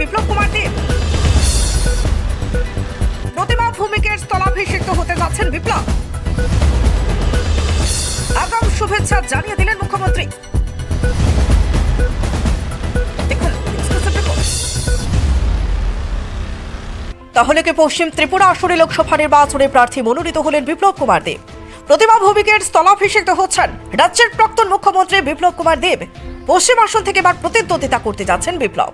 বিপ্লব কুমার দেব প্রতিমা ভূমিকের স্থলাভিষিক্ত হতে যাচ্ছেন বিপ্লব। আগাম শুভেচ্ছা জানিয়ে দিলেন মুখ্যমন্ত্রী। তাহলে কি পশ্চিম ত্রিপুরা আসনে লোকসভা নির্বাচনে প্রার্থী মনোনীত হলেন বিপ্লব কুমার দেব প্রতিমা ভৌমিকের স্থলাভিষিক্ত হচ্ছেন রাজ্যের প্রাক্তন মুখ্যমন্ত্রী বিপ্লব কুমার দেব। পশ্চিম আসন থেকে এবার প্রতিদ্বন্দ্বিতা করতে যাচ্ছেন বিপ্লব।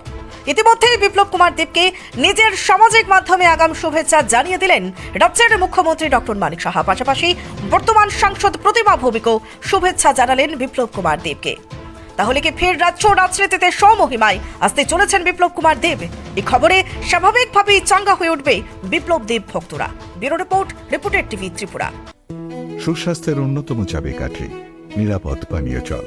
ইতিমধ্যেই বিপ্লব কুমার দেবকে নিজের সামাজিক মাধ্যমে আগাম শুভেচ্ছা জানিয়ে দিলেন রাজ্যের মুখ্যমন্ত্রী ডক্টর মানিক সাহা। পাশাপাশি বর্তমান সাংসদ প্রতিমা ভৌমিকও শুভেচ্ছা জানালেন বিপ্লব কুমার দেবকে। তাহলে কি ফের রাজ্য রাজনীতিতে স্বমহিমায় আসতে চলেছেন বিপ্লব কুমার দেব? এই খবরে স্বাভাবিকভাবেই চাঙ্গা হয়ে উঠবে বিপ্লব দেব ভক্তরা। Bureau report reported TV Tripura. সুস্বাস্থ্যের অন্যতম চাবিকাঠি। নিরাপদ পানীয় জল।